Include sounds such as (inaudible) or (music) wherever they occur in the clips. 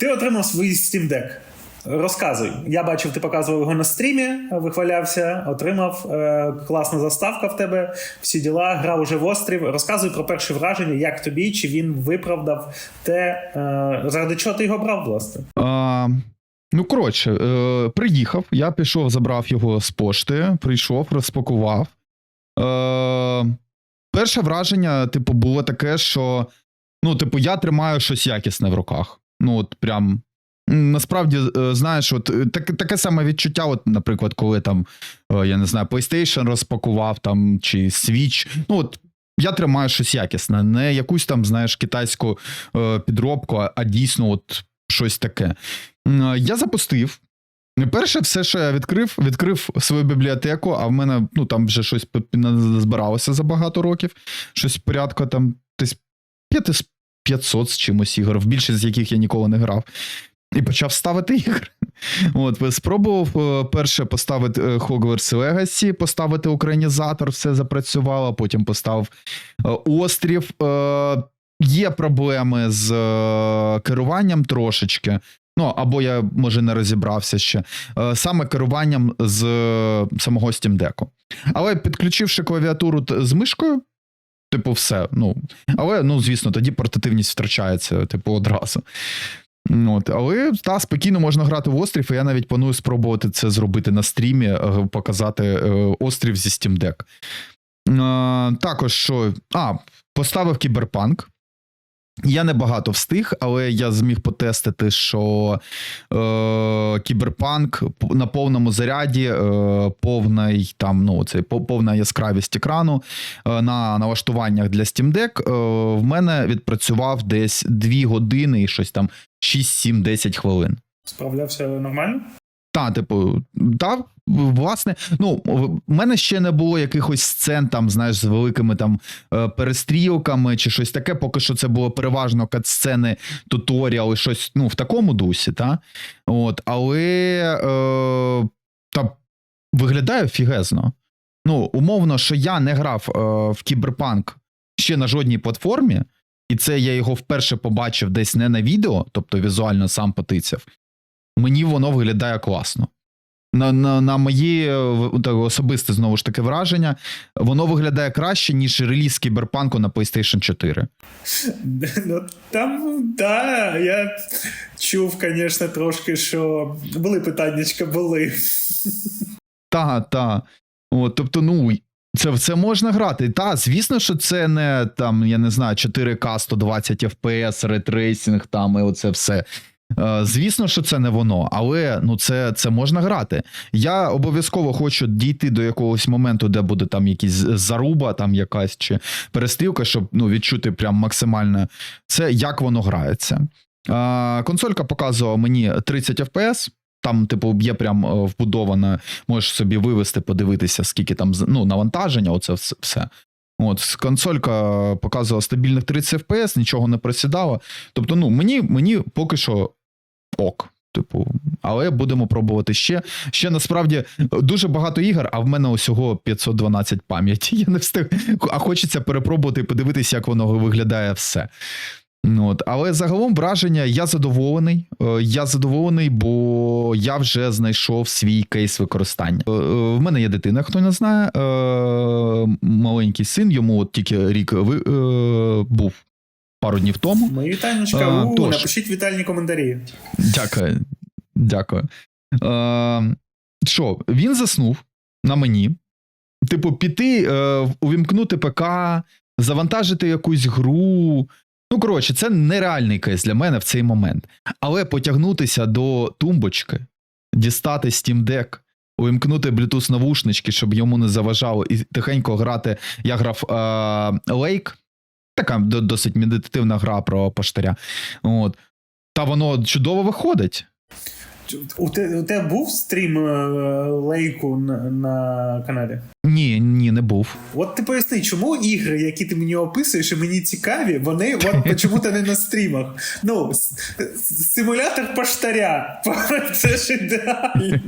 Ти отримав свій Steam Deck. Розказуй. Я бачив, ти показував його на стрімі, вихвалявся, отримав е, класна заставка в тебе, всі діла, грав уже в острів. Розказуй про перше враження, як тобі, чи він виправдав те, е, заради чого ти його брав, власне. А, ну, коротше, е, приїхав, я пішов, забрав його з пошти, прийшов, розпакував. Е, перше враження, типу, було таке, що ну, типу, я тримаю щось якісне в руках. Ну, от прям. Насправді, е, знаєш, от е, так, таке саме відчуття, от, наприклад, коли там, е, я не знаю, PlayStation розпакував там чи Switch. Ну, от я тримаю щось якісне, не якусь там, знаєш, китайську підробку, а, дійсно, от щось таке. Я запустив. Перше, все, що я відкрив, відкрив свою бібліотеку, а в мене ну, там вже щось збиралося за багато років. Щось порядку там десь 500 500 з чимось ігор, в більшість з яких я ніколи не грав. І почав ставити ігри. (laughs) От, спробував е, перше поставити е, Hogwarts Legacy, поставити українізатор, все запрацювало, потім поставив е, острів. Є проблеми з керуванням трошечки. Ну, або я, може, не розібрався ще. Саме керуванням з самого Steam Deck. Але підключивши клавіатуру з мишкою, типу, все. Ну, але, ну, звісно, тоді портативність втрачається, типу, одразу. От, але та, спокійно можна грати в острів, і я навіть планую спробувати це зробити на стрімі, е, показати е, острів зі Steam Deck. Також що. А, поставив кіберпанк. Я не багато встиг, але я зміг потестити, що е, кіберпанк на повному заряді, е, повний там, ну, це повна яскравість екрану е, на налаштуваннях для Steam Deck е, в мене відпрацював десь 2 години і щось там 6-7-10 хвилин. Справлявся нормально? Та, типу, та, власне, ну, в мене ще не було якихось сцен, там, знаєш, з великими там е, перестрілками чи щось таке. Поки що це було переважно кат-сцени, туторіали, щось ну, в такому дусі, та? От, але е, та, виглядає фігезно. Ну, умовно, що я не грав е, в кіберпанк ще на жодній платформі, і це я його вперше побачив десь не на відео, тобто візуально сам потицяв мені воно виглядає класно. На, на, на мої е, так, особисте знову ж таки враження, воно виглядає краще, ніж реліз кіберпанку на PlayStation 4. (laughs) Ну, там, да, я чув, звісно, трошки, що були питаннячка, були. (laughs) Та, та. От, тобто, ну. Це, це можна грати. Та, звісно, що це не там, я не знаю, 4К 120 FPS, ретрейсинг, там і оце все. Е, Звісно, що це не воно, але ну це, це можна грати. Я обов'язково хочу дійти до якогось моменту, де буде там якийсь заруба, там якась чи перестрілка, щоб ну, відчути прям максимально це, як воно грається. Е, Консолька показувала мені 30 FPS. Там, типу, є прям е, вбудована, можеш собі вивести, подивитися, скільки там ну, навантаження, оце все. От, консолька показувала стабільних 30 FPS, нічого не просідало. Тобто, ну, мені, мені поки що ок. Типу, але будемо пробувати ще. Ще насправді дуже багато ігор, а в мене усього 512 пам'яті. (laughs) Я не встиг. А хочеться перепробувати і подивитися, як воно виглядає все. Ну, От. Але загалом враження я задоволений. Е, Я задоволений, бо я вже знайшов свій кейс використання. Е, е, В мене є дитина, хто не знає. Маленький син, йому от тільки рік був пару днів тому. Мої вітальничка, А, у, тож. напишіть вітальні коментарі. Дякую. Дякую. Е, що, він заснув на мені. Типу, піти, е, увімкнути ПК, завантажити якусь гру. Ну, коротше, це нереальний кейс для мене в цей момент. Але потягнутися до тумбочки, дістати Steam Deck, увімкнути Bluetooth навушнички, щоб йому не заважало, і тихенько грати. Я грав е, Lake, така досить медитативна гра про поштаря. От. Та воно чудово виходить. У, те, у тебе був стрім е, лейку на, на каналі? Ні, ні, не був. От ти поясни, чому ігри, які ти мені описуєш, і мені цікаві, вони от чому-то не на стрімах. Ну, симулятор поштаря. (laughs) Це ж ідеально.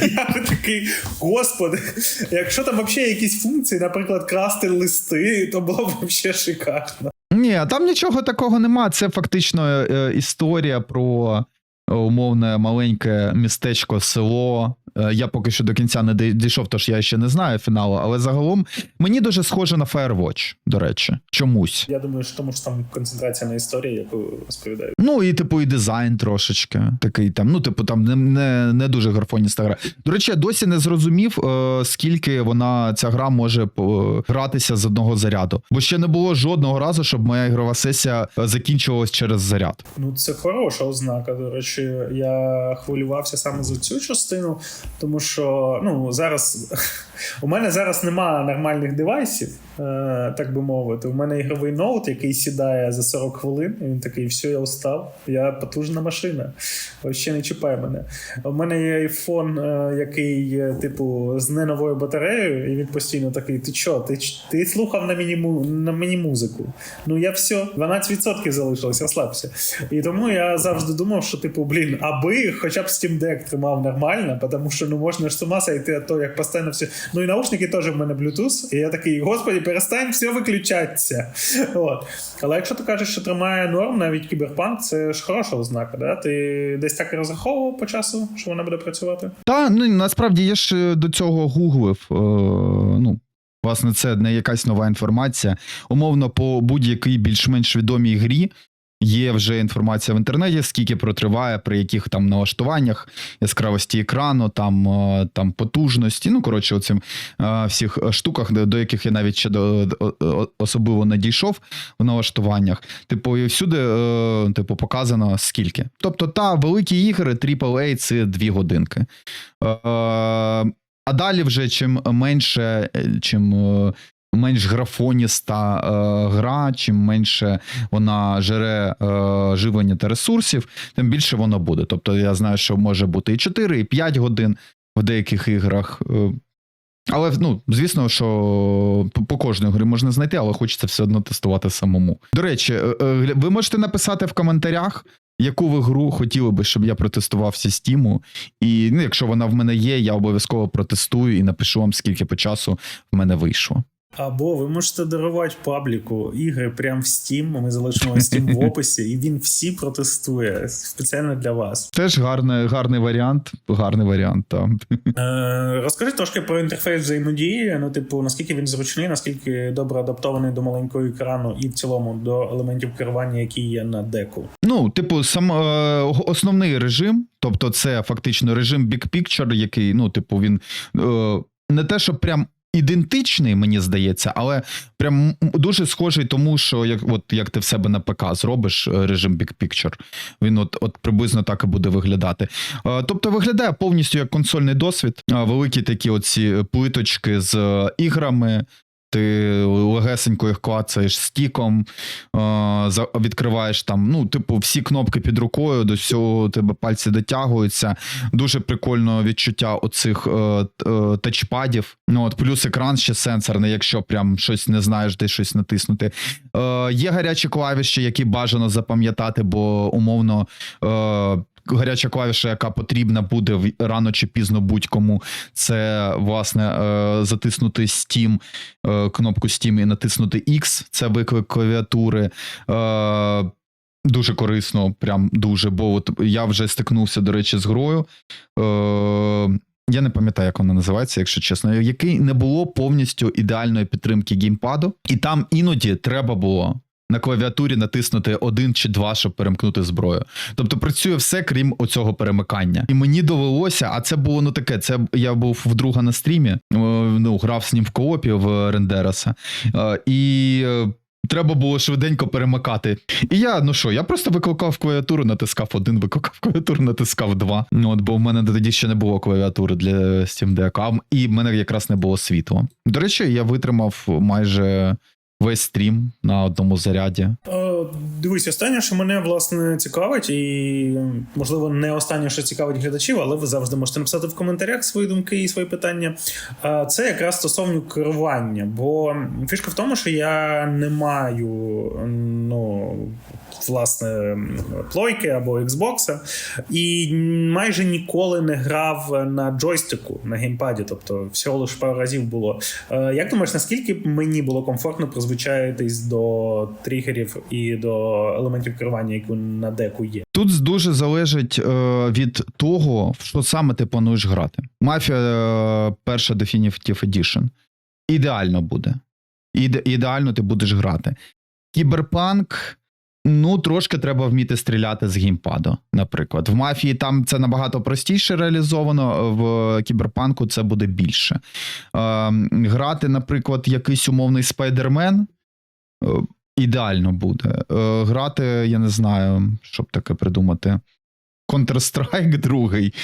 Я такий, господи, якщо там взагалі якісь функції, наприклад, красти листи, то було б взагалі шикарно. Ні, там нічого такого нема. Це фактично е, історія про умовне маленьке містечко, село. Е, Я поки що до кінця не дій- дійшов, тож я ще не знаю фіналу, але загалом мені дуже схоже на Firewatch, до речі, чомусь. Я думаю, що тому що там концентрація на історії, яку розповідають. Ну і типу, і дизайн трошечки. Такий там, ну, типу, там не, не, не дуже графоніста гра. До речі, я досі не зрозумів, е, скільки вона ця гра може е, гратися з одного заряду. Бо ще не було жодного разу, щоб моя ігрова сесія е, закінчувалась через заряд. Ну, це хороша ознака. До речі, я хвилювався саме за цю частину, тому що ну зараз у мене зараз нема нормальних девайсів, е, так би мовити. У мене ігровий ноут, який сідає за 40 хвилин, і він такий, все, я устав. Я потужна машина. Ще не чіпай мене. У мене є айфон, е, який, е, типу, з не новою батареєю, і він постійно такий: ти що, ти, ти слухав на мені, на мені музику? Ну я все, 12% залишилось, розслабся. І тому я завжди думав, що, типу, блін, аби хоча б Steam Deck тримав нормально, тому що ну можна ж з сойти, а то як постійно все. Ну і наушники теж в мене Bluetooth, і я такий, господі, перестань все виключатися. (laughs) От. Але якщо ти кажеш, що тримає норм, навіть кіберпанк, це ж хороша ознака. Да? Ти десь так і розраховував по часу, що вона буде працювати? Та ну насправді я ж е, до цього гуглив. Е, ну, власне, це не якась нова інформація. Умовно, по будь-якій більш-менш відомій грі. Є вже інформація в інтернеті, скільки протриває, при яких там налаштуваннях, яскравості екрану, там, е, там потужності. Ну, коротше, оцим е, всіх штуках, до, яких я навіть ще до, особливо не дійшов в налаштуваннях. Типу, і всюди, е, типу, показано скільки. Тобто, та великі ігри AAA – це дві годинки. Е, а далі вже чим менше, е, чим е, менш графоніста е, гра, чим менше вона жере е, живлення та ресурсів, тим більше воно буде. Тобто я знаю, що може бути і 4, і 5 годин в деяких іграх. Е, але ну, звісно, що по, кожній грі можна знайти, але хочеться все одно тестувати самому. До речі, е, е, ви можете написати в коментарях, яку ви гру хотіли би, щоб я протестував зі Стіму. І ну, якщо вона в мене є, я обов'язково протестую і напишу вам, скільки по часу в мене вийшло. Або ви можете дарувати пабліку ігри прямо в Steam. Ми залишимо Steam в (laughs) описі, і він всі протестує спеціально для вас. Теж гарний, гарний варіант. Гарний варіант. Там. Е, розкажи трошки про інтерфейс взаємодії. Ну, типу, наскільки він зручний, наскільки добре адаптований до маленького екрану, і в цілому до елементів керування, які є на деку. Ну, типу, сам е, основний режим, тобто це фактично режим Big Picture, який, ну, типу, він е, не те, що прям. Ідентичний, мені здається, але прям дуже схожий тому, що як от як ти в себе на ПК зробиш е, режим Big Picture, він от, от приблизно так і буде виглядати. Е, Тобто виглядає повністю як консольний досвід, Е, великі такі оці плиточки з іграми. Ти легесенько їх клацаєш стіком, відкриваєш там, ну, типу, всі кнопки під рукою, до всього тебе пальці дотягуються. Дуже прикольно відчуття оцих е, е, тачпадів. Ну, от, плюс екран ще сенсорний, якщо прям щось не знаєш, де щось натиснути. Е, є гарячі клавіші, які бажано запам'ятати, бо умовно. Е, Гаряча клавіша, яка потрібна буде рано чи пізно будь-кому, це власне е, затиснути Steam, е, кнопку Steam і натиснути X, це виклик клавіатури. Е, Дуже корисно, прям дуже. Бо от я вже стикнувся, до речі, з грою. Я не пам'ятаю, як вона називається, якщо чесно, який не було повністю ідеальної підтримки геймпаду, і там іноді треба було. На клавіатурі натиснути один чи два, щоб перемкнути зброю. Тобто працює все, крім оцього перемикання. І мені довелося, а це було ну таке. Це я був вдруга на стрімі, е, ну грав з ним в коопі в Рендераса. Е, І е, треба було швиденько перемикати. І я, ну що, я просто викликав клавіатуру, натискав один, викликав клавіатуру, натискав два. Ну от, бо в мене тоді ще не було клавіатури для Steam Deck, а і в мене якраз не було світла. До речі, я витримав майже весь стрім на одному заряді. Е, Дивись, останнє, що мене власне цікавить, і можливо не останнє, що цікавить глядачів, але ви завжди можете написати в коментарях свої думки і свої питання. Е, Це якраз стосовно керування. Бо фішка в тому, що я не маю ну, власне плойки або Xbox, і майже ніколи не грав на джойстику на геймпаді, тобто всього лише пару разів було. Е, Як думаєш, наскільки мені було комфортно при призвичаєтесь до тригерів і до елементів керування, які на деку є. Тут дуже залежить е, від того, що саме ти плануєш грати. Мафія е, перша Definitive Edition. Ідеально буде. Іде, ідеально ти будеш грати. Кіберпанк. Ну, трошки треба вміти стріляти з геймпаду, наприклад. В мафії там це набагато простіше реалізовано, в кіберпанку це буде більше. Е, грати, наприклад, якийсь умовний спайдермен е, ідеально буде. Е, грати, я не знаю, щоб таке придумати. Counter-Strike другий.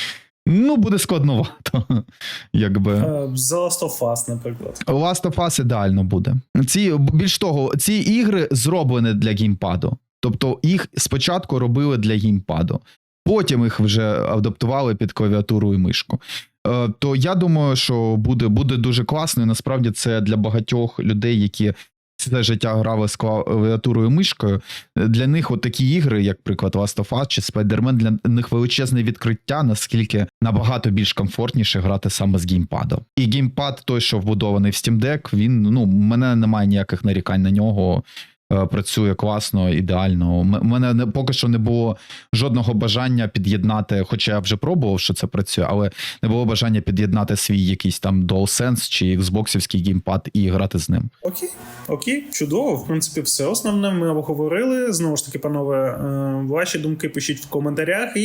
Ну, буде складновато. (laughs) Якби. Е, The Last of Us, наприклад. Last of Us ідеально буде. Ці, більш того, ці ігри зроблені для геймпаду. Тобто їх спочатку робили для геймпаду, потім їх вже адаптували під клавіатуру і мишку. Е, То я думаю, що буде, буде дуже класно. І насправді це для багатьох людей, які все життя грали з клавіатурою і мишкою. Для них от такі ігри, як приклад Last of Us чи Spider-Man, для них величезне відкриття, наскільки набагато більш комфортніше грати саме з геймпадом. І геймпад, той, що вбудований в Steam Deck, він ну, мене немає ніяких нарікань на нього. Е, Працює класно, ідеально. У мене не поки що не було жодного бажання під'єднати, хоча я вже пробував, що це працює, але не було бажання під'єднати свій якийсь там DualSense чи Xboxівський геймпад і грати з ним. Окей, окей, чудово. В принципі, все основне ми обговорили. Знову ж таки, панове, е, ваші думки пишіть в коментарях і